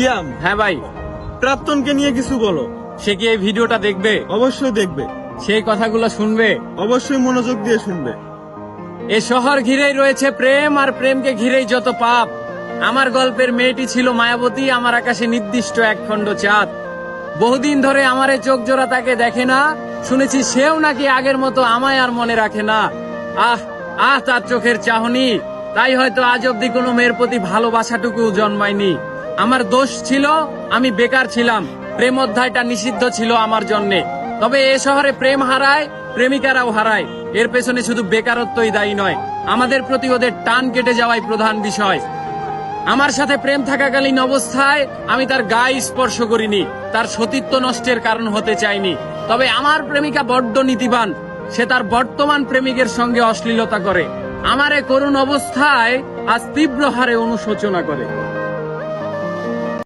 সিয়াম হ্যাঁ ভাই। প্রাক্তনকে নিয়ে কিছু বলো। সে কি এই ভিডিওটা দেখবে? অবশ্যই দেখবে। সেই কথাগুলো শুনবে? অবশ্যই মনোযোগ দিয়ে শুনবে। এ শহর ঘিরেই রয়েছে প্রেম আর প্রেমকে ঘিরেই যত পাপ। আমার গল্পের মেয়েটি ছিল মায়াবতী আমার আকাশে নির্দিষ্ট এক খণ্ড চাঁদ। বহুদিন ধরে আমার চোখ জোড়া তাকে দেখে না। শুনেছি সেও নাকি আগের মতো আমায় আর মনে রাখে না। আহ আহ তার চোখের চাহনি। তাই হয়তো আজ অব্দি কোনো মেয়ের প্রতি ভালোবাসাটুকু জন্মায়নি। আমার দোষ ছিল, আমি বেকার ছিলাম। প্রেম অধ্যায়টা নিষিদ্ধ ছিল আমার জন্যে। তবে এ শহরে প্রেম হারায়, প্রেমিকারাও হারায়। এর পেছনে শুধু বেকারত্বই দায়ী নয়, আমাদের প্রতি ওদের টান কেটে যাওয়াই প্রধান বিষয়। আমার সাথে প্রেম থাকাকালীন অবস্থায় আমি তার গায়ে স্পর্শ করিনি, তার সতীত্ব নষ্টের কারণ হতে চাইনি। তবে আমার প্রেমিকা বড্ড নীতিবান, সে তার বর্তমান প্রেমিকের সঙ্গে অশ্লীলতা করে। আমার এ করুণ অবস্থায় আজ তীব্র হারে অনুশোচনা করে।